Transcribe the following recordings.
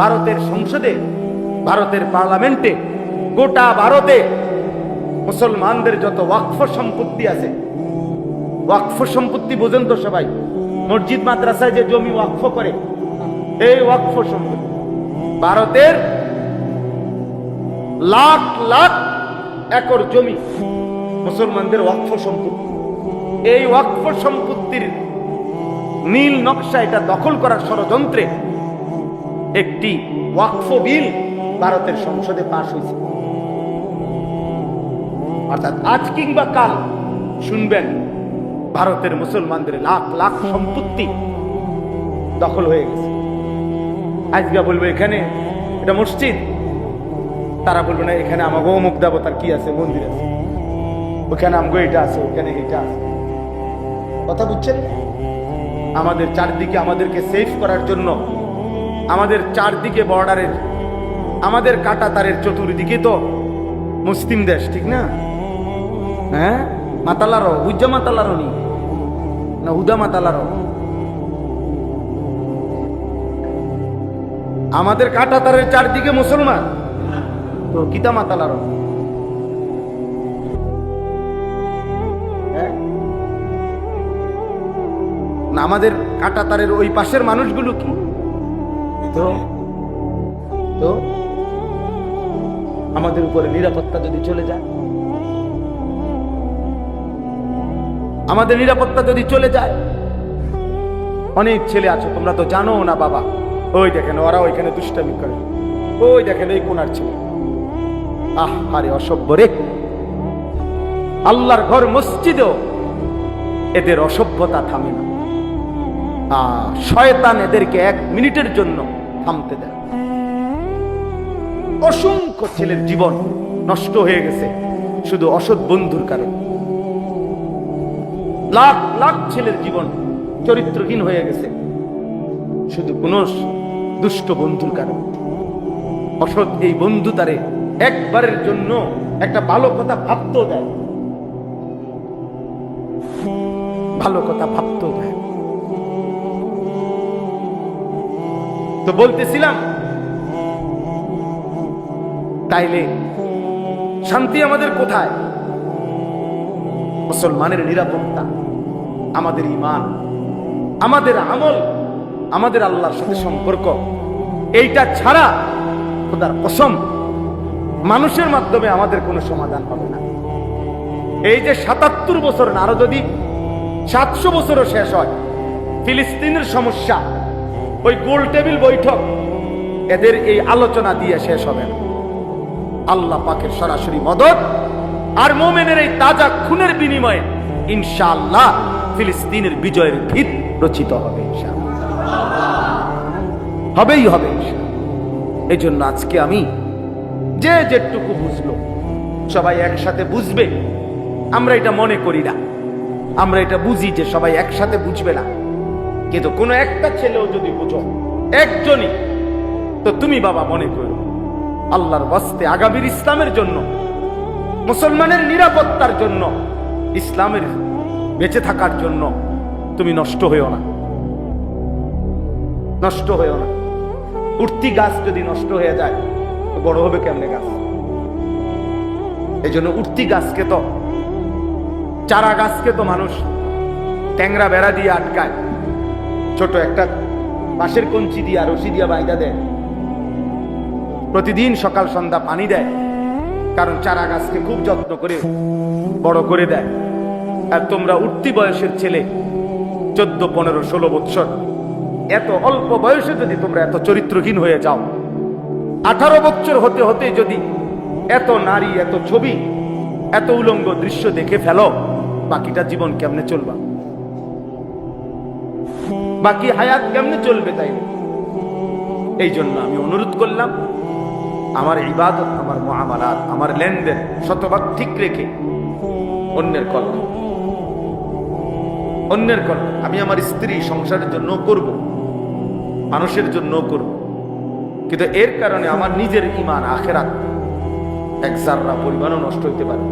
ভারতের সংসদে, ভারতের পার্লামেন্টে, গোটা ভারতে মুসলমানদের যত ওয়াকফ সম্পত্তি আছে, ওয়াকফ সম্পত্তি বোঝেন তো সবাই মসজিদ, মাদ্রাসায় যে জমি ওয়াকফ করে, এই ওয়াকফ সম্পত্তি। ভারতের লাখ লাখ একর জমি মুসলমানদের ওয়াকফ সম্পত্তি। এই ওয়াকফ সম্পত্তির নীল নকশা এটা দখল করার ষড়যন্ত্রে একটি ওয়াকফ বিল ভারতের সংসদে পাশ হয়েছে। অর্থাৎ আজ কিংবা কাল শুনবেন, ভারতের মুসলমানদের লাখ লাখ সম্পত্তি দখল হয়ে গেছে। আজকে বলব এখানে, এটা মসজিদ। তারা বলবে, না, এখানে আমাকে অমুক দেবতার কি আছে? মন্দির আছে। ওখানে আমগো এটা আছে, ওখানে এটা আছে। কথা বুঝছেন? আমাদের চারদিকে আমাদেরকে সেফ করার জন্য আমাদের চারদিকে বর্ডারের, আমাদের কাটা তারের চতুর্দিকে তো মুসলিম দেশ, ঠিক না? হ্যাঁ? মাতালারও, উজ্জা মাতালারও নি না হুদা মাতালারও। আমাদের কাটা তারের চারদিকে মুসলমান। তো কিতা মাতালারও। হ্যাঁ? আমাদের কাটা তারের ওই পাশের মানুষগুলো কি? তো? তো? আমাদের উপরে নিরাপত্তা যদি চলে যায়? আমাদের নিরাপত্তা যদি চলে যায়? অনেক ছেলে আছে, তোমরা তো জানো না বাবা। ওই দেখেন, ওরা ওইখানে দুষ্টামি করে। ওই দেখেন, এই কোনার ছেলে। আহ, আরে অসভ্য রে। আল্লাহর ঘর মসজিদেও এদের অসভ্যতা থামে না। শয়তান এদেরকে এক মিনিটের জন্য থামতে দেয় অসংখ্য ছেলের জীবন নষ্ট হয়ে গেছে, শুধু অসৎ বন্ধুর কারণে। লাখ লাখ ছেলের জীবন চরিত্রহীন হয়ে গেছে, শুধু কোন দুষ্ট বন্ধুর কারণে। অসৎ এই বন্ধু তারে একবারের জন্য একটা ভালো কথা ভাবতেও দেয় ভালো কথা ভাবতেও দেয় তো বলতেছিলাম, তাইলে শান্তি আমাদের কোথায়? মুসলমানের নিরাপত্তা, আমাদের ইমান আমাদের আমল, আমাদের আল্লাহর সাথে সম্পর্ক, এইটা ছাড়া খোদার কসম মানুষের মাধ্যমে আমাদের কোনো সমাধান হবে না। এই যে সাতাত্তর বছর না আরও যদি সাতশো বছরও শেষ হয়, ফিলিস্তিনের সমস্যা ওই গোল টেবিল বৈঠক। এদের এই আলোচনা দিয়ে শেষ হবে আল্লাহ পাকের সরাসরি মদত আর মোমেনের এই তাজা খুনের বিনিময়ে ইনশাআল্লাহ ফিলিস্তিনের বিজয়ের ভিত রচিত হবে হবেই হবে এই জন্য আজকে আমি যে যেটুকু বুঝলো, সবাই একসাথে বুঝবে। আমরা এটা মনে করি না। আমরা এটা বুঝি যে সবাই একসাথে বুঝবে না। কিন্তু কোনো একটা ছেলেও যদি বুঝো, একজনই, তো তুমি বাবা মনে করো, আল্লাহর বস্তে আগামীর ইসলামের জন্য, মুসলমানের নিরাপত্তার জন্য, ইসলামের বেঁচে থাকার জন্য তুমি নষ্ট হয়েও না। নষ্ট হয়েও না। উঠতি গাছ যদি নষ্ট হয়ে যায় বড় হবে কেমনে গাছ? এই জন্য উঠতি গাছকে তো, চারা গাছকে তো মানুষ ট্যাংরা বেড়া দিয়ে আটকায়। ছোট একটা বাঁশের কঞ্চি দিয়া, রশি দিয়া বাইদা দেয়। প্রতিদিন সকাল সন্ধ্যা পানি দেয়, কারণ চারা গাছকে খুব যত্ন করে বড় করে দেয়। আর তোমরা উঠতি বয়সের ছেলে, চোদ্দ, পনেরো, ষোলো বৎসর, এত অল্প বয়সে যদি তোমরা এত চরিত্রহীন হয়ে যাও, আঠারো বছর হতে হতে যদি এত নারী, এত ছবি, এত উলঙ্গ দৃশ্য দেখে ফেলো, বাকিটা জীবন কেমনে চলবা? বাকি হায়াত কেমনে চলবে তাই? এই জন্য আমি অনুরোধ করলাম, আমার ইবাদত, আমার মহামালাত আমার লেনদেন শতভাগ ঠিক রেখে অন্যের কল্যাণ অন্যের কল্যাণ আমি আমার স্ত্রী সংসারের জন্য করব, মানুষের জন্য করব। কিন্তু এর কারণে আমার নিজের ইমান আখেরাত এক জাররা পরিমাণও নষ্ট হইতে পারে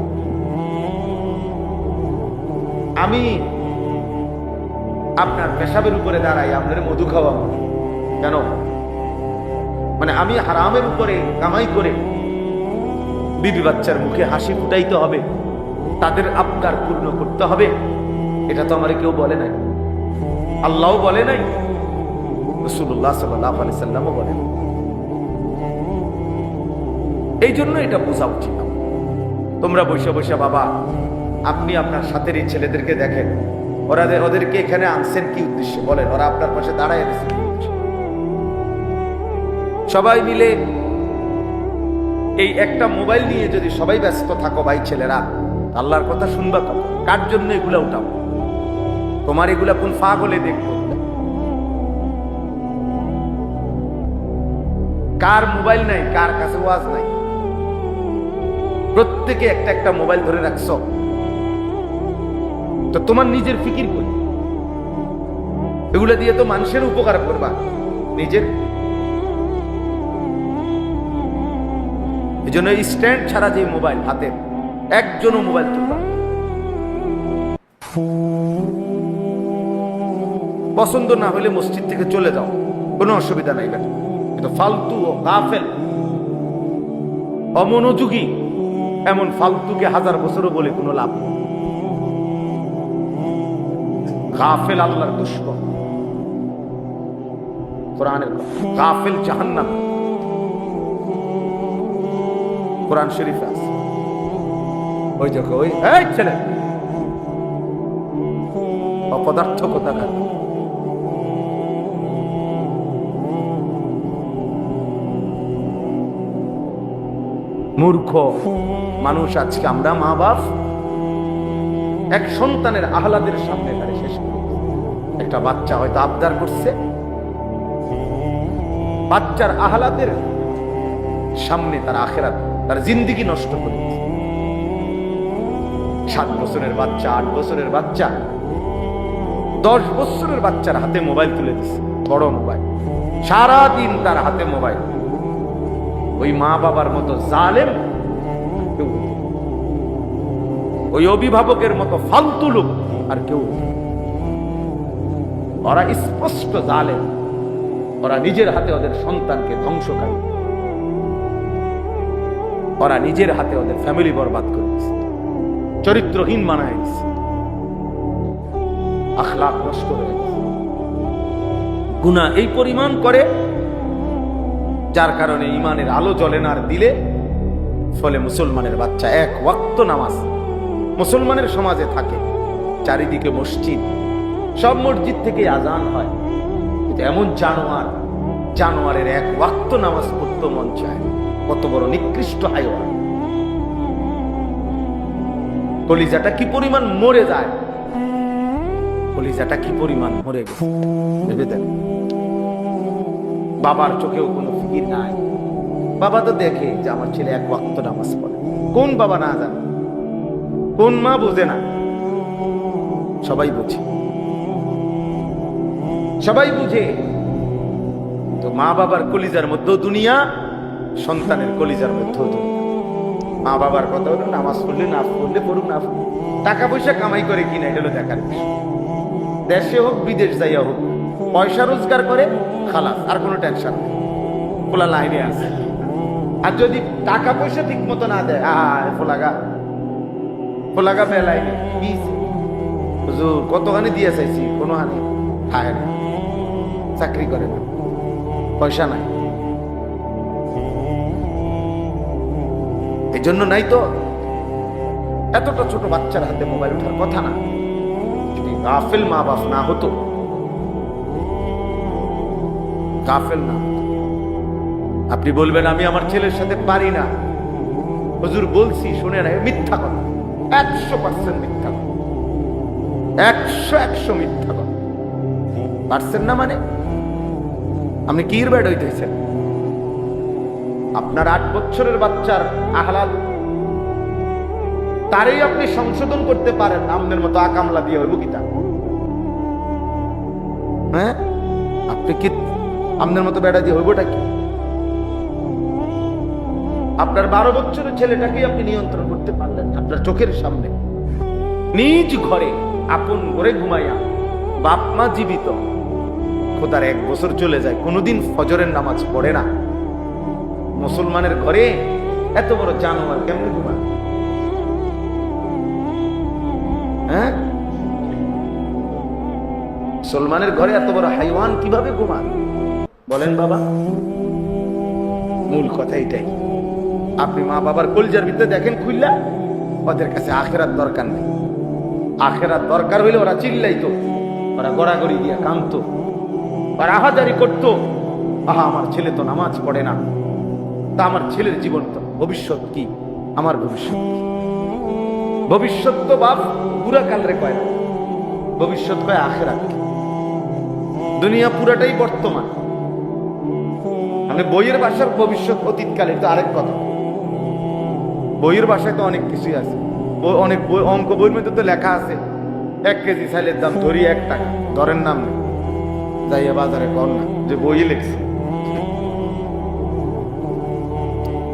আমি আপনার পেশাবের উপরে দাঁড়াই, আপনার মধু খাওয়াবো। কেন? মানে আমি হারামের উপরে কামাই করে বিবি বাচ্চার মুখে হাসি ফুটাইতে হবে, তাদের আবদার পূর্ণ করতে হবে, এটা তো আমার কেউ বলে নাই। আল্লাহ বলে নাই রসুল্লাহ সাল্লাহ আলি সাল্লামও বলেন এই জন্য এটা বোঝা উচিত। তোমরা বসে বসে, বাবা, আপনি আপনার সাথের এই ছেলেদেরকে দেখেন। ওরা ওদেরকে এখানে আনছেন কি উদ্দেশ্যে? বলেন, ওরা আপনার পাশে দাঁড়ায় এনেছে সবাই মিলে এই একটা মোবাইল নিয়ে যদি সবাই ব্যস্ত থাকো ভাই ছেলেরা, আল্লাহর কথা শুনবা কখন কার জন্য এগুলা উঠাও তোমার এগুলা কোন ফা বলে দেখব? কার মোবাইল নাই, কার কাছে ওয়াজ নাই? প্রত্যেকে একটা একটা মোবাইল ধরে রাখছ। তো তোমার নিজের ফিকির করি এগুলো দিয়ে তো মানুষের উপকার করবা। নিজের। এই স্ট্যান্ড ছাড়া যে মোবাইল হাতে, একজনও মোবাইল তুলবা পছন্দ না হলে মসজিদ থেকে চলে যাও। কোনো অসুবিধা নাই বেটা। কিন্তু ফালতু ও গাফেল, অমনোযোগী, এমন ফালতুকে হাজার বছরও বলে কোনো লাভ নেই। গাফেল আল্লাহর দুশ্মন। কোরআনের। গাফেল জাহান্নাম। কোরআন শরীফ ওই দেখো ওই এই ছেলে। অপদার্থ মূর্খ মানুষ আজকে আমরা মা বাপ এক সন্তানের আহ্লাদের সামনে একটা বাচ্চা হয়তো আবদার করছে বাচ্চার আহ্লাদের সামনে তার আখেরাত, তার জিন্দিগি নষ্ট করে সাত বছরের বাচ্চা, আট বছরের বাচ্চা, দশ বছরের বাচ্চার হাতে মোবাইল তুলে দিচ্ছে, বড় মোবাইল সারা দিন তার হাতে মোবাইল ওই মা বাবার মতো জালেম কেউ। ওই অভিভাবকের মতো ফালতু লোক আর কেউ। ওরা স্পষ্ট জালেম। ওরা নিজের হাতে ওদের সন্তানকে ধ্বংসকারী। ওরা নিজের হাতে ওদের ফ্যামিলি বরবাদ করে চরিত্রহীন মানায় আখলাক নষ্ট হয়ে গুণা এই পরিমাণ করে, যার কারণে ইমানের আলো জ্বলে না দিলে, ফলে মুসলমানের বাচ্চা এক ওয়াক্ত নামাজ, মুসলমানের সমাজে থাকে, চারিদিকে মসজিদ সব মসজিদ থেকে আজান হয়। কিন্তু এমন জানোয়ার, জানোয়ারের এক ওয়াক্ত নামাজ পড়তে মন চায় কত বড় নিকৃষ্ট হাইওয়ান কলিজাটা কি পরিমাণ মরে যায়? কলিজাটা কি পরিমাণ মরে গেছে? ভেবে দেখ। বাবার চোখেও কোনো ফিকির নাই। বাবা তো দেখে যে আমার ছেলে এক ওয়াক্ত নামাজ পড়ে। কোন বাবা না জানে? কোন মা বোঝে না? সবাই বুঝে। সবাই বুঝে। তো মা বাবার কলিজার মধ্যেও দুনিয়া, সন্তানের কলিজার মধ্যেও মা বাবার কথা হলো নামাজ পড়লে না পড়লে পড়ুক না টাকা পয়সা কামাই করে কিনা এটা হলো দেখার দেশে হোক, বিদেশ যাইয়া হোক, পয়সা রোজগার করে, খালাস, আর কোনো টেনশন নেই। খোলা লাইনে আছে। আর যদি টাকা পয়সা ঠিক মতো না দেয়, আয় ফোলাগা ফোলাগা বেলাইনে কতখানি দিয়ে চাইছি কোনো হানি খায় না। চাকরি করে না। পয়সা নাই। এই জন্য নাই তো এতটা ছোট বাচ্চার হাতে মোবাইল ওঠার কথা না। যদি গাফেল মা বাপ না হতো, গাফেল না আপনি বলবেন, আমি আমার ছেলের সাথে পারি না। হজুর, বলছি, শুনে না মিথ্যা কথা। একশো পার্সেন্ট মিথ্যা কথা। একশো একশো মিথ্যা কথা। পারছেন না মানে? আপনি কির ব্যাড হইতেছেন? আপনার আট বছরের বাচ্চার আহ্লাদ তারই আপনি সংশোধন করতে পারেন আপনার মতো আকামলা দিয়ে হইব হ্যাঁ? আপনি কি আপনার মতো বেড়া দিয়ে হইবটা কি? আপনার বারো বছরের ছেলেটাকে আপনি নিয়ন্ত্রণ করতে পারলেন আপনার চোখের সামনে। নিজ ঘরে আপন ঘরে ঘুমাইয়া বাপ মা জীবিত। খোদার এক বছর চলে যায়, কোনোদিন ফজরের নামাজ পড়ে না। মুসলমানের ঘরে এত বড় জানোয়ার কেমনে ঘুমায়? হ্যাঁ? মুসলমানের ঘরে এত বড় হাইওয়ান কীভাবে ঘুমান বলেন বাবা, মূল কথা এটাই। আপনি মা বাবার কলজার ভিতরে দেখেন খুললা, ওদের কাছে আখেরার দরকার নেই। আখেরার দরকার হইলে ওরা চিল্লাইতো, ওরা গড়াগড়ি দিয়ে কামতো ওরা আহাজারি করতো। আহা, আমার ছেলে তো নামাজ পড়ে না। তা আমার ছেলের জীবন তো ভবিষ্যৎ কি? আমার ভবিষ্যৎ ভবিষ্যৎ তো বাপ, পুরা কাল রে কয় না। ভবিষ্যৎ কয় আখেরাত? দুনিয়া পুরাটাই বর্তমান। মানে বইয়ের ভাষার ভবিষ্যৎ অতীতকাল এটা আরেক কথা। বইয়ের ভাষায় তো অনেক কিছুই আছে। অনেক বই, অঙ্ক বইয়ের মধ্যে তো লেখা আছে। এক কেজি চাইলের দাম ধরি এক টাকা, ধরেন নাম নেই। যাইয়া বাজারে কর না। যে বই লেখছে।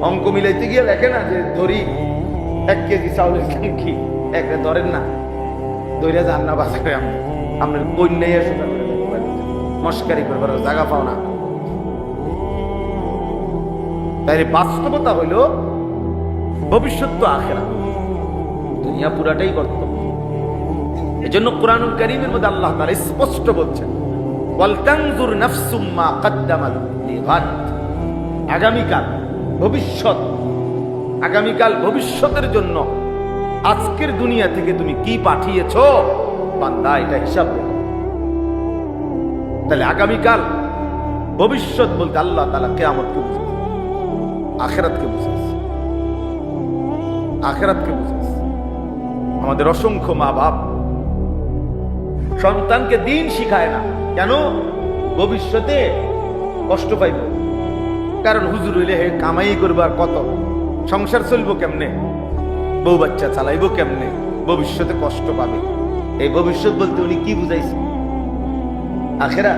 অঙ্ক মিলাইতে গিয়ে লেখে না যে ধরি এক কেজি চাউলের কি? একটা ধরেন না। ধরে যান না বাজারে আপনি আপনার কন্যাই সোজা করে মস্কারি করবার জায়গা পাও না। তাই বাস্তবতা হইল ভবিষ্যৎ তো আখেরা দুনিয়া পুরাটাই কর্তব্য জন্য কোরআনুল করিমের মধ্যে আল্লাহ তাআলা স্পষ্ট বলছেন ওয়ালতানজুর নাফসুম মা কদ্দামাত লিগাদ। আগামীকাল ভবিষ্যৎ, আগামীকাল ভবিষ্যতের জন্য আজকের দুনিয়া থেকে তুমি কি পাঠিয়েছ? বান্দা, এটা হিসাব তাহলে আগামীকাল ভবিষ্যৎ বলতে আল্লাহ তালা কেয়ামতকে বুঝেছে আখেরাতকে বুঝেছে আখেরাতকে বুঝেছে আমাদের অসংখ্য মা বাপ সন্তানকে দিন শিখায় না। কেন? ভবিষ্যতে কষ্ট পাইব। কারণ হুজুর হইলে হে কামাই করবার কত সংসার চলবো কেমনে? বউ বাচ্চা চালাইবো কেমনে? ভবিষ্যতে কষ্ট পাবে। এই ভবিষ্যৎ বলতে উনি কি বুঝাইছে? আখেরা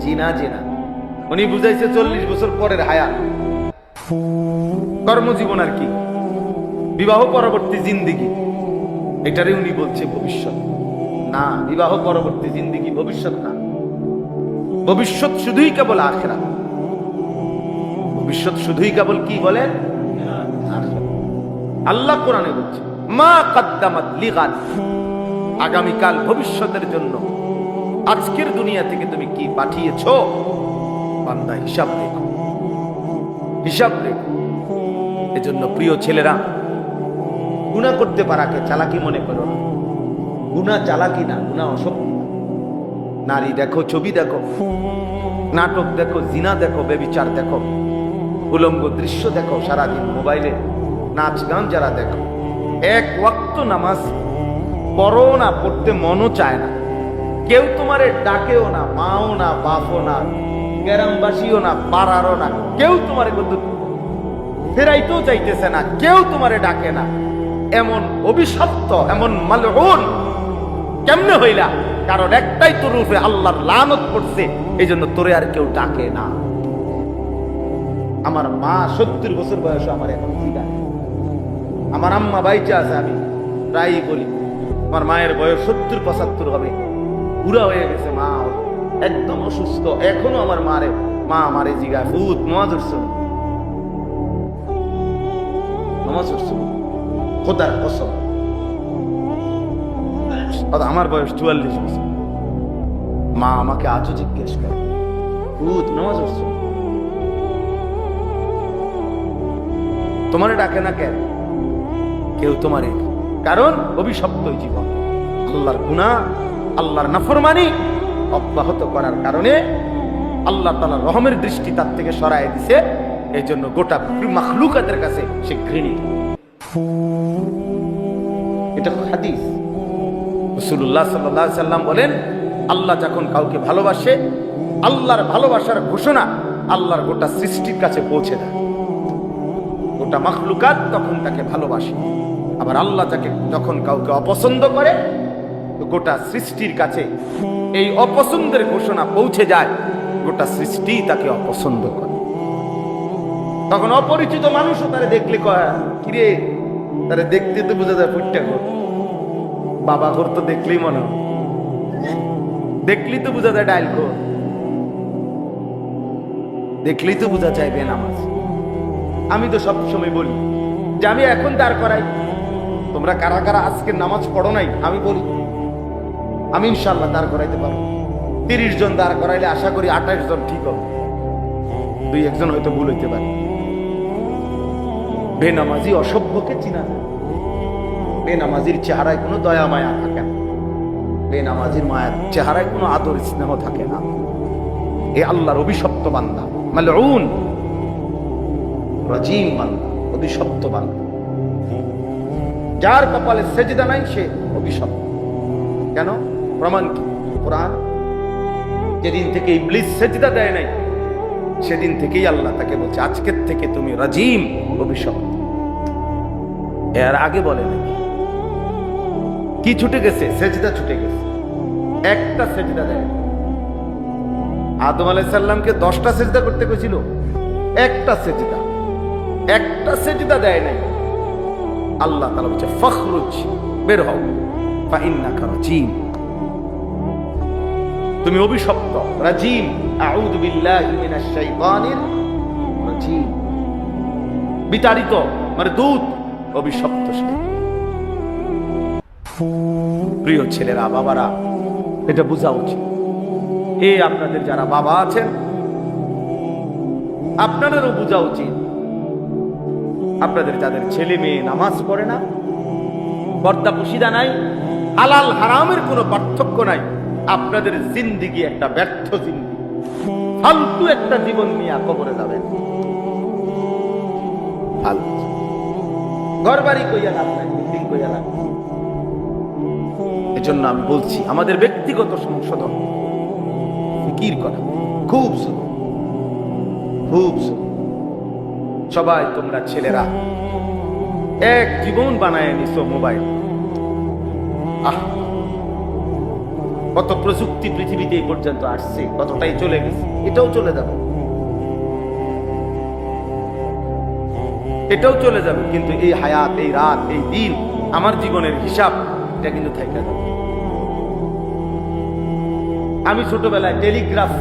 জিনা জিনা। উনি বুঝাইছে চল্লিশ বছর পরের হায়া কর্মজীবন আর কি? বিবাহ পরবর্তী জিন্দিগি। এটারে উনি বলছে ভবিষ্যৎ। না, বিবাহ পরবর্তী জিন্দিগি ভবিষ্যৎ না। ভবিষ্যৎ শুধুই কেবল আখেরা ভবিষ্যৎ শুধুই কেবল কি বলেন আল্লাহ কোরআনে বলছে, মা কাদ্দামাত লিগাদ। আগামীকাল ভবিষ্যতের জন্য আজকের দুনিয়া থেকে তুমি কি পাঠিয়েছো? বান্দা হিসাব দেখো। হিসাব দেখো। এজন্য প্রিয় ছেলেরা গুণা করতে পারাকে চালাকি মনে করো না। গুণা চালাকি না গুণা অসভ্য নারী দেখো, ছবি দেখো, নাটক দেখো, জিনা দেখো বেবিচার দেখো, উলঙ্গ দৃশ্য দেখো, সারাদিন মোবাইলে নাচ গান যারা দেখো। এক ওয়াক্ত নামাজ পড়ো না, পড়তে মনও চায় না। কেউ তোমারে ডাকেও না, মাও না, বাপও না, গ্রামবাসীও না, পাড়ারও না, কেউ তোমারে কিন্তু ফেরাইতেও চাইতেছে না, কেউ তোমারে ডাকে না। এমন অভিশপ্ত, এমন মালউন কেমনে হইলা? কারণ একটাই তোর রূপে আল্লাহর লানত পড়ছে এই জন্য তোরে আর কেউ ডাকে না। আমার মা সত্তর বছর বয়স আমার এখন জিগায় আমার আম্মা বাইচা আছে, আমি প্রায়ই বলি, আমার মায়ের বয়স সত্তর, পঁচাত্তর হবে। বুড়া হয়ে গেছে মা, একদম অসুস্থ। এখনও আমার মারে, মা আমারে জিগায় ফুত নমাজ উঠছো নমাজ উঠছো খোদার কসম। অর্থাৎ আমার বয়স চুয়াল্লিশ বছর। মা আমাকে আজও জিজ্ঞেস করে ভূত নামাজ তোমারে ডাকে না কেন? কেউ তোমারে কারণ অভিশপ্ত জীবন। আল্লাহর গুণা আল্লাহর নাফরমানি অব্যাহত করার কারণে আল্লাহ তালা রহমের দৃষ্টি তার থেকে সরাই দিছে। এই জন্য গোটা মাখলুকাতের কাছে সে ঘৃণিত। এটা হাদিস। রসুল্লাহ সাল্লাহ সাল্লাম বলেন, আল্লাহ যখন কাউকে ভালোবাসে, আল্লাহর ভালোবাসার ঘোষণা আল্লাহর গোটা সৃষ্টির কাছে পৌঁছে দেয়। গোটা মাখলুকাত তখন তাকে ভালোবাসে। আবার আল্লাহ তাকে যখন কাউকে অপছন্দ করে গোটা সৃষ্টির কাছে এই অপছন্দের ঘোষণা পৌঁছে যায়, গোটা সৃষ্টি তাকে অপছন্দ করে। তখন অপরিচিত মানুষও তারা দেখলে কিরে, তারা দেখতে তো বোঝা যায় ফুটটা কর বাবা ঘর তো দেখলেই মনে হয়। দেখলি তো বোঝা যায় ডাইল কর দেখলেই তো বোঝা যায় বেনামাজ। আমি তো সব সময় বলি যে আমি এখন দাঁড় করাই। তোমরা কারা কারা আজকে নামাজ পড়ো নাই, আমি বলি। আমি ইনশাল্লাহ দাঁড় করাইতে পারব। তিরিশ জন দাঁড় করাইলে আশা করি আঠাশ জন ঠিক হবে। দুই একজন হয়তো ভুল হইতে পারে। বেনামাজি অসভ্যকে চিনা যায়। বেনামাজির চেহারায় কোনো দয়া মায়া থাকে না। বেনামাজির মায়ের চেহারায় কোনো আদর স্নেহ থাকে না। এ আল্লাহর অভিশপ্ত বান্দা, মালউন, রাজিম বান্দা, অভিশপ্ত বান্দা। যার কপালে সেজদা নাই, সে অভিশপ্ত। কেন? প্রমাণ কি? কোরআন? যেদিন থেকে ইবলিস সেজদা দেয় নাই, সেদিন থেকেই আল্লাহ তাকে বলছে, আজকের থেকে তুমি রাজিম, অভিশপ্ত। এর আগে বলে নাকি কি ছুটে গেছে? সেজদা ছুটে গেছে। একটা সেজদা দেয়। আদম আলাইসাল্লামকে দশটা সেজদা করতে গেছিল একটা সেজদা। একটা সেজদা দেয় নাই। আল্লাহ তালা বলছে, ফখরুজ, বের হও। ফাইন্নাকা রাজিম। তুমি অভিশপ্ত। রাজিম, আউযু বিল্লাহি মিনাশ শাইতানির রাজিম। বিতাড়িত মানে দূত, অভিশপ্ত সে। প্রিয় ছেলেরা, বাবারা, এটা বোঝা উচিত। এ আপনাদের যারা বাবা আছেন, আপনাদেরও বোঝা উচিত। আপনাদের যাদের ছেলে মেয়ে নামাজ পড়ে না পর্দা পুশিদা নাই, হালাল হারামের কোনো পার্থক্য নাই, আপনাদের জিন্দিগি একটা ব্যর্থ জিন্দিগি। ফালতু একটা জীবন নিয়ে কবরে যাবেন। ঘর বাড়ি কইয়া নাই, বিল্ডিং কইয়া লাভ নাই। এজন্য আমি বলছি, আমাদের ব্যক্তিগত সংশোধন। ফিকির করা খুব খুব সবাই তোমরা ছেলেরা, এক জীবন বানায় নিছো মোবাইল। কত প্রযুক্তি পৃথিবীতে এই পর্যন্ত আসছে, কতটাই চলে গেছে, এটাও চলে যাবে। এটাও চলে যাবে, কিন্তু এই হায়াত, এই রাত, এই দিন, আমার জীবনের হিসাব, এটা কিন্তু থেকে যাবে। আমি ছোটবেলায় টেলিগ্রাফ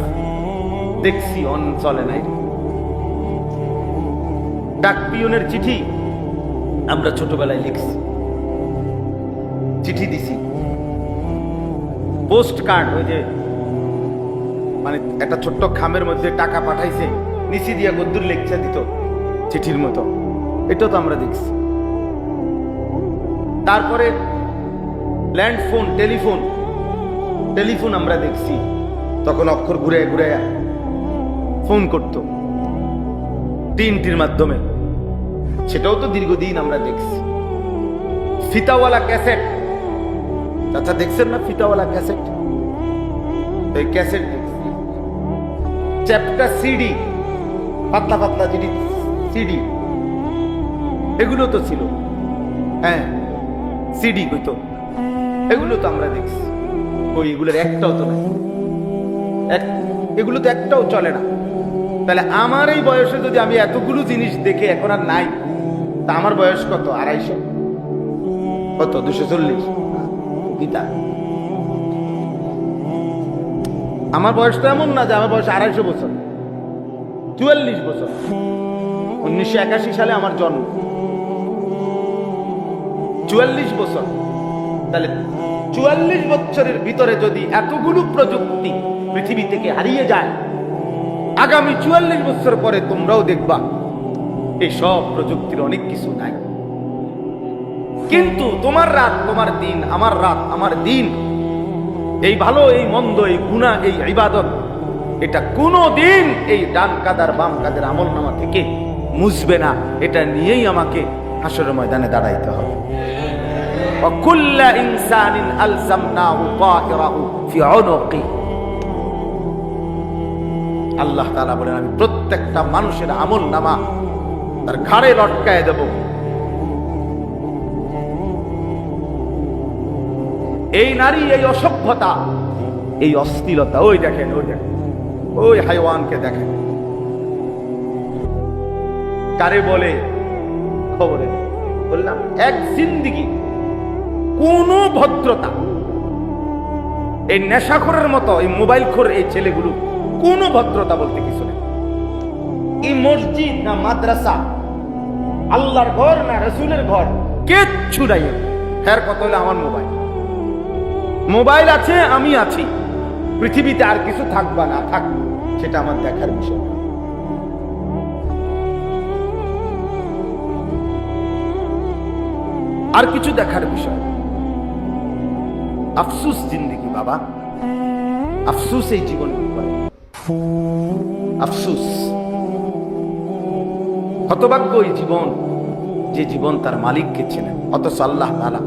দেখছি, অন চলে নাই। ডাক পিয়নের চিঠি আমরা ছোটবেলায় লিখছি। চিঠি দিছি। পোস্ট কার্ড, ওই যে মানে একটা ছোট্ট খামের মধ্যে টাকা পাঠাইছে, নিচি দিয়া গদ্দুর লেখছে দিত চিঠির মতো। এটাও তো আমরা দেখছি। তারপরে ল্যান্ড ফোন টেলিফোন টেলিফোন আমরা দেখছি। তখন অক্ষর ঘুরে ঘুরে ফোন করতো। টিনটির মাধ্যমে। সেটাও তো দীর্ঘদিন আমরা দেখছি। ফিতাওয়ালা ক্যাসেট। আচ্ছা দেখছেন না ফিতাওয়ালা ক্যাসেট? এই ক্যাসেট দেখছি। Chapter CD. পাতলা পাতলা যিনি সিডি। এগুলো তো ছিল। হ্যাঁ সিডি কইতো এগুলো তো আমরা দেখছি। ওই এগুলোর একটাও তো নাই। এক এগুলো তো একটাও চলে না। তাহলে আমার এই বয়সে যদি আমি এতগুলো জিনিস দেখে এখন আর নাই, তা আমার বয়স কত? আড়াইশো? কত? দুশো চল্লিশ? গীতা আমার বয়স তো এমন না যে আমার বয়স আড়াইশো বছর। চুয়াল্লিশ বছর। উনিশশো একাশি সালে আমার জন্ম। চুয়াল্লিশ বছর। তাহলে চুয়াল্লিশ বছরের ভিতরে যদি এতগুলো প্রযুক্তি পৃথিবী থেকে হারিয়ে যায়, আগামী চুয়াল্লিশ বছর পরে তোমরাও দেখবা, এই সব প্রযুক্তির অনেক কিছু নাই। কিন্তু তোমার রাত তোমার দিন, আমার রাত আমার দিন। এই ভালো, এই মন্দ, এই গুণা, এই ইবাদত, এটা কোনো দিন এই ডান কাদার বাম কাদের আমল নামা থেকে মুছবে না। এটা নিয়েই আমাকে হাসরের ময়দানে দাঁড়াইতে হবে। وكل إنسان ألزمناه طائره في عنقه আল্লাহ তাআলা বলেন আমি প্রত্যেকটা মানুষের আমল নামা তার ঘাড়ে লটকায় দেব এই নারী এই অসভ্যতা এই অস্থিরতা ওই দেখেন ওই দেখেন ওই হাইওয়ানকে দেখেন কারে বলে খবরে বললাম এক জিন্দিগি কোন ভদ্রতা। এই নেশাখোরের মতো, এই মোবাইল খোর এই ছেলেগুলো কোনো ভদ্রতা বলতে কিছু নেই। এই মসজিদ না মাদ্রাসা, আল্লাহর ঘর না রসুলের ঘর, কিচ্ছু নাই হ্যার কত হলো আমার মোবাইল? মোবাইল আছে, আমি আছি। পৃথিবীতে আর কিছু থাকবা না, থাক, সেটা আমার দেখার বিষয় আর কিছু দেখার বিষয়। আফসুস জিন্দিগি, বাবা। আফসুস এই জীবন আফসুস। হতভাগ্য এই জীবন, যে জীবন তার মালিককে ছিলেন অথচ আল্লাহ তালা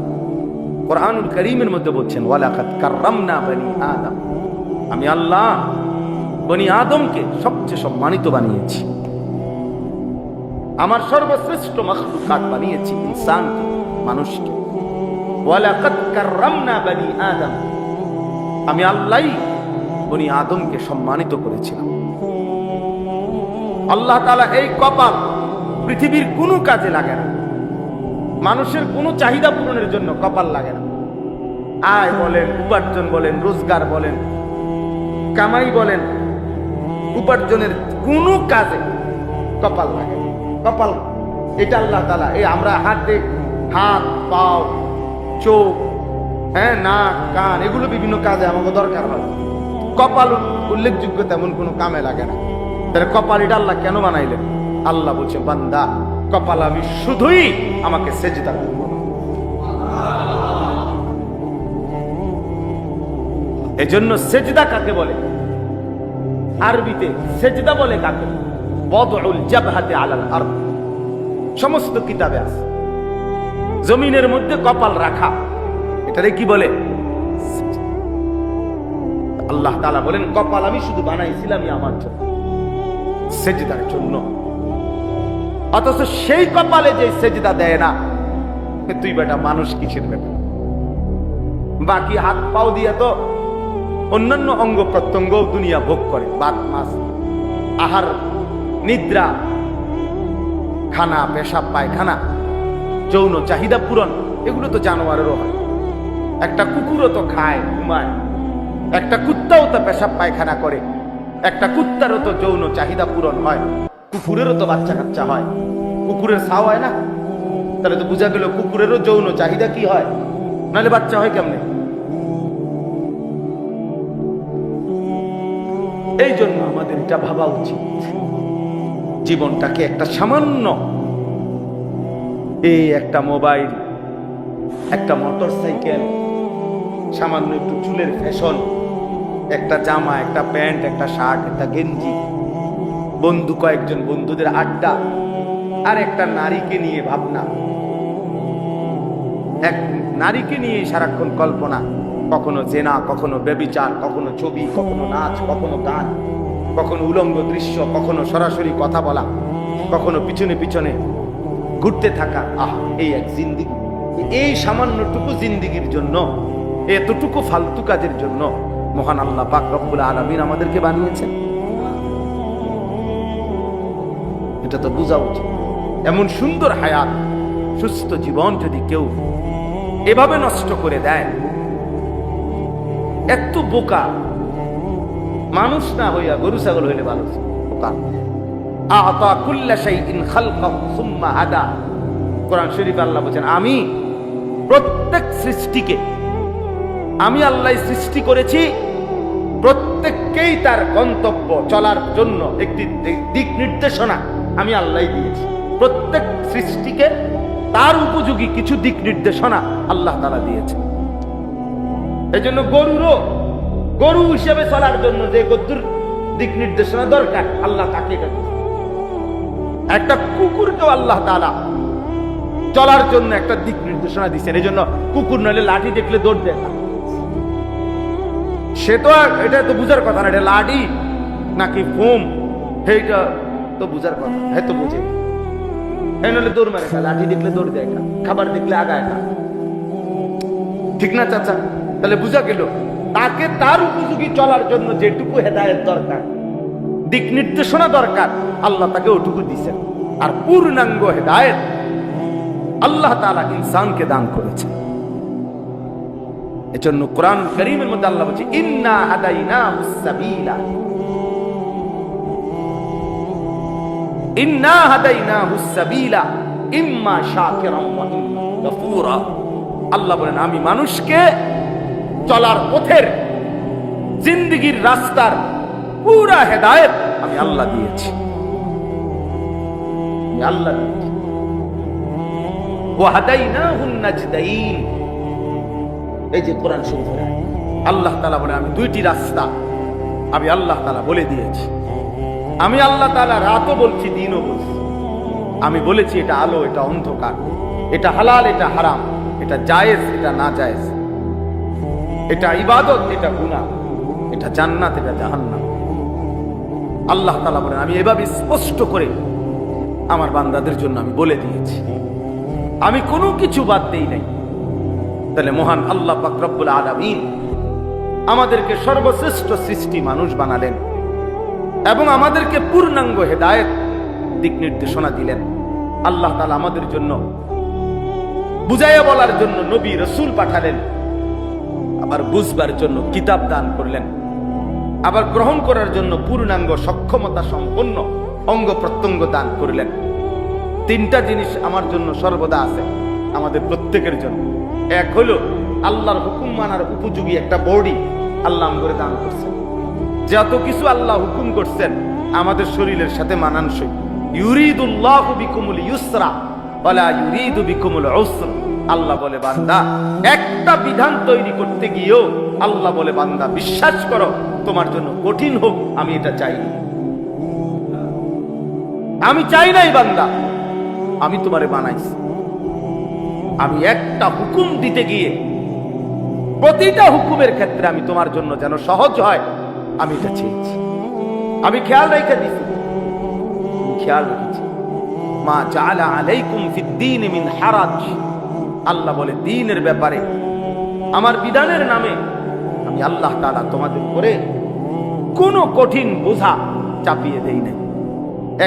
কোরআনুল করিমের মধ্যে বলছেন ওয়ালাকাত কাররামনা বনি আদম। আমি আল্লাহ বনি আদমকে সবচেয়ে সম্মানিত বানিয়েছি। আমার সর্বশ্রেষ্ঠ মখলুকাত বানিয়েছি ইনসানকে, মানুষকে। আমি আল্লাহই বনি আদমকে সম্মানিত করেছিলাম। আল্লাহ তালা এই কপাল পৃথিবীর কোনো কাজে লাগে না। মানুষের কোনো চাহিদা পূরণের জন্য কপাল লাগে না। আয় বলেন, উপার্জন বলেন, রোজগার বলেন, কামাই বলেন, উপার্জনের কোনো কাজে কপাল লাগে কপাল, এটা আল্লাহ তালা এই আমরা হাতে হাত, পাও চোখ হ্যাঁ নাক, কান, এগুলো বিভিন্ন কাজে আমাকে দরকার হয়। কপাল উল্লেখযোগ্য তেমন কোনো কামে লাগে না। তাহলে কপাল এটা আল্লাহ কেন বানাইলেন? আল্লাহ বলছে বান্দা, কপাল আমি শুধুই আমাকে সেজদা করব। এজন্য সেজদা কাকে বলে? আরবিতে সেজদা বলে কাকে? বদউল জাবহাতে আলাল আরদ। সমস্ত কিতাবে আছে। জমিনের মধ্যে কপাল রাখা। এটারে কি বলে? আল্লাহ তাআলা বলেন, কপাল আমি শুধু বানাইছিলামই আমার জন্য, সেজদার জন্য। অথচ সেই কপালে যে সেজদা দেয় না তুই বেটা মানুষ কিসের বেটা বাকি হাত পাও দিয়ে তো অন্যান্য অঙ্গ প্রত্যঙ্গ দুনিয়া ভোগ করে। বাত মাস আহার, নিদ্রা, খানা, পেশাব, পায়খানা যৌন চাহিদা পূরণ, এগুলো তো জানোয়ারেরও হয়। একটা কুকুরও তো খায়, ঘুমায়। একটা কুত্তাও তো পেশাব পায়খানা করে। একটা কুত্তারও তো যৌন চাহিদা পূরণ হয়। কুকুরেরও তো বাচ্চা কাচ্চা হয়। কুকুরের ছাও হয় না? তাহলে তো বোঝা গেল কুকুরেরও যৌন চাহিদা কি হয়? নাহলে বাচ্চা হয় কেমনে? এই জন্য আমাদের এটা ভাবা উচিত। জীবনটাকে একটা সামান্য এই একটা মোবাইল, একটা মোটর সাইকেল সামান্য একটু চুলের ফ্যাশন, একটা জামা, একটা প্যান্ট, একটা শার্ট, একটা গেঞ্জি, বন্ধু কয়েকজন বন্ধুদের আড্ডা, আর একটা নারীকে নিয়ে ভাবনা। এক নারীকে নিয়ে সারাক্ষণ কল্পনা, কখনো জেনা, কখনো বেবিচার কখনো ছবি, কখনো নাচ, কখনো গান, কখনো উলঙ্গ দৃশ্য, কখনো সরাসরি কথা বলা, কখনো পিছনে পিছনে ঘুরতে থাকা, আহ, এই এক জিন্দিগি। এই সামান্যটুকু জিন্দিগির জন্য, এতটুকু ফালতু কাজের জন্য মহান আল্লাহ পাক রব্বুল আলমিন আমাদেরকে বানিয়েছেন। এটা তো বোঝা উচিত। এমন সুন্দর হায়াত, সুস্থ জীবন যদি কেউ এভাবে নষ্ট করে দেয়, এত বোকা, মানুষ না হইয়া গরু ছাগল হইলে ভালো আমি প্রত্যেক সৃষ্টিকে, আমি আল্লাহ সৃষ্টি করেছি, প্রত্যেককেই তার গন্তব্য চলার জন্য একটি দিক নির্দেশনা আমি আল্লাহ দিয়েছি। প্রত্যেক সৃষ্টিকে তার উপযোগী কিছু দিক নির্দেশনা আল্লাহ তারা দিয়েছে এই জন্য গরুরও গরু হিসেবে চলার জন্য যে গদ্দুর দিক নির্দেশনা দরকার, আল্লাহ তাকে এটা। একটা কুকুরকেও আল্লাহ তালা চলার জন্য একটা দিক নির্দেশনা দিচ্ছেন এই জন্য কুকুর নইলে লাঠি দেখলে দৌড় দেয় না। সে তো আর এটা তো বুঝার কথা না, এটা লাঠি নাকি ফোম? সেইটা তো বুঝার কথা হ্যাঁ তো বুঝে। হ্যাঁ দৌড় মারে না, লাঠি দেখলে দৌড় দেয় না, খাবার দেখলে আগায় না। ঠিক না, চাচা? তাহলে বুঝা গেল, তাকে তার উপযোগী চলার জন্য যেটুকু হেদায়েত দরকার দিক নির্দেশনা দরকার। আল্লাহ তাকে ওটুকু দিছেন। আর পূর্ণাঙ্গ হেদায়েত আল্লাহ তালা ইনসানকে দান করেছেন। এজন্য কোরআন করিমের মধ্যে আল্লাহ বলছে, ইন্না হাদাইনাহুস সাবিলা। ইন্না সাবিলা। ইম্মা শাকিরাম ওয়া ইম্মা কাফুরা আল্লাহ বলেন, আমি মানুষকে চলার পথের, জিন্দগির রাস্তার পুরা হেদায়েত আমি আল্লাহ দিয়েছি। এই যে আল্লাহ তাআলা বলে, আমি দুইটি রাস্তা আমি আল্লাহ তাআলা বলে দিয়েছি। আমি আল্লাহ রাতও বলছি, দিনও আমি বলেছি, এটা আলো, এটা অন্ধকার। এটা হালাল, এটা হারাম। এটা জায়েজ, এটা না জায়েজ। এটা ইবাদত, এটা গুনাহ। এটা জান্নাত, এটা জাহান্নাম। আল্লাহ তালা বলেন, আমি এভাবে স্পষ্ট করে আমার বান্দাদের জন্য আমি বলে দিয়েছি। আমি কোনো কিছু বাদ দেই নাই। তাহলে মহান আল্লাহ পাক রব্বুল আলামিন আমাদেরকে সর্বশ্রেষ্ঠ সৃষ্টি মানুষ বানালেন এবং আমাদেরকে পূর্ণাঙ্গ হেদায়েত দিক নির্দেশনা দিলেন। আল্লাহ তালা আমাদের জন্য বুঝাইয়া বলার জন্য নবী রসুল পাঠালেন, আবার বুঝবার জন্য কিতাব দান করলেন। আবার গ্রহণ করার জন্য পূর্ণাঙ্গ সক্ষমতা সম্পন্ন অঙ্গ প্রত্যঙ্গ দান করলেন। তিনটা জিনিস আমার জন্য সর্বদা আছে, আমাদের প্রত্যেকের জন্য। এক হলো আল্লাহর হুকুম মানার উপযোগী একটা বডি আল্লাহ করে দান করছেন। যত কিছু আল্লাহ হুকুম করছেন, আমাদের শরীরের সাথে মানানসই। ইউরিদুল্লাহু বিকুমুল ইউসরা, ওয়ালা ইউরিদু বিকুমুল আল্লাহ বলে বান্দা, একটা বিধান তৈরি করতে গিয়েও আল্লাহ বলে বান্দা, বিশ্বাস করো, তোমার জন্য কঠিন হোক, আমি এটা চাই আমি চাই নাই বান্দা, আমি তোমারে বানাইছি। আমি একটা হুকুম দিতে গিয়ে, প্রতিটা হুকুমের ক্ষেত্রে আমি তোমার জন্য যেন সহজ হয়, আমি এটা চেয়েছি। আমি খেয়াল রেখে দিছি। খেয়াল রেখেছি। মা জালা আলাইকুম ফিদ্দিন মিন হারাজ। আল্লাহ বলে দিনের ব্যাপারে। আমার বিধানের নামে আমি আল্লাহ তালা তোমাদের করে কোনো কঠিন বোঝা চাপিয়ে দেই নাই।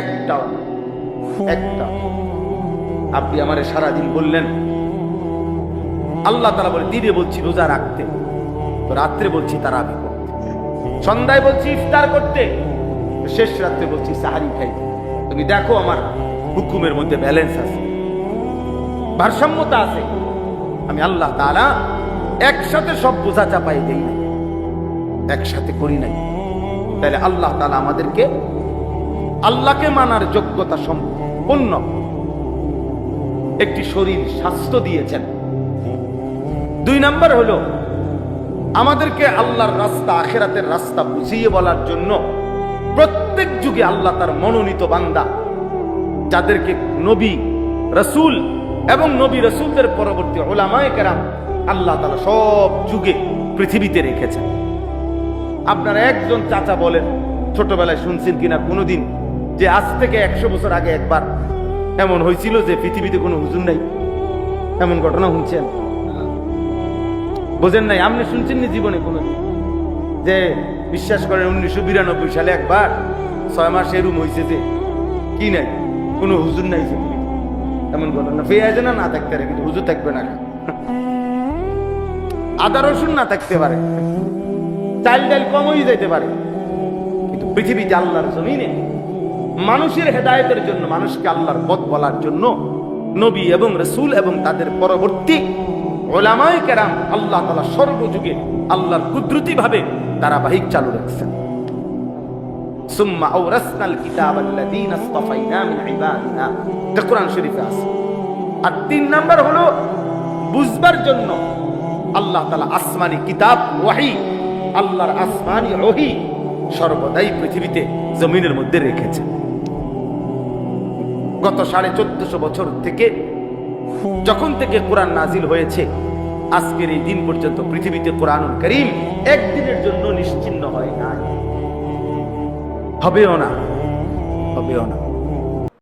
একটাও একটা আপনি আমারে সারাদিন বললেন, আল্লাহ তালা বলে দিনে বলছি রোজা রাখতে, তো রাত্রে বলছি তারাবি করতে, সন্ধ্যায় বলছি ইফতার করতে শেষ রাত্রে বলছি সাহারি খাইতে। তুমি দেখো আমার হুকুমের মধ্যে ব্যালেন্স আছে। ভারসাম্যতা আছে। আমি আল্লাহ তাআলা একসাথে সব বোঝা চাপাই দেই নাই। একসাথে করি নাই। তাহলে আল্লাহ তাআলা আমাদেরকে আল্লাহকে মানার যোগ্যতা সম্পন্ন একটি শরীর স্বাস্থ্য দিয়েছেন। দুই নাম্বার হলো, আমাদেরকে আল্লাহর রাস্তা, আখেরাতের রাস্তা বুঝিয়ে বলার জন্য প্রত্যেক যুগে আল্লাহ তার মনোনীত বান্দা, যাদেরকে নবী, রসুল এবং নবী রসুলদের পরবর্তী ওলামায় কেরাম আল্লাহ তালা সব যুগে পৃথিবীতে রেখেছেন। আপনার একজন চাচা বলেন, ছোটবেলায় শুনছেন কিনা কোনোদিন, যে আজ থেকে একশো বছর আগে একবার এমন হয়েছিল যে পৃথিবীতে কোনো হুজুর নাই? এমন ঘটনা শুনছেন? বোঝেন নাই? আপনি শুনছেন জীবনে কোনোদিন? যে বিশ্বাস করেন উনিশশো বিরানব্বই সালে একবার ছয় মাস এরুম হয়েছে যে, কি নাই? কোনো হুজুর নাই যে। এমন ঘটনা ফেয়ে আছে না না থাকতে পারে, কিন্তু হুজুর থাকবে না। আদা রসুন না থাকতে পারে। চাল ডাল কম হয়ে যাইতে পারে। কিন্তু পৃথিবীতে আল্লাহর জমিনে মানুষের হেদায়তের জন্য, মানুষকে আল্লাহর পথ বলার জন্য নবী এবং রসুল এবং তাদের পরবর্তী ওলামায় কেরাম আল্লাহ তালা সর্বযুগে আল্লাহর কুদরতি ভাবে ধারাবাহিক চালু রাখছেন। আছে। আর তিন নাম্বার হলো, বুঝবার জন্য আল্লাহ তাআলা আসমানি কিতাব ওয়াহি, আল্লাহর আসমানি ওহি সর্বদাই পৃথিবীতে জমিনের মধ্যে রেখেছে। গত সাড়ে চোদ্দশো বছর থেকে যখন থেকে কোরআন নাজিল হয়েছে, আজকের এই দিন পর্যন্ত পৃথিবীতে কোরআন করিম একদিনের জন্য নিশ্চিন্ন হয় না হবেও না হবেও না।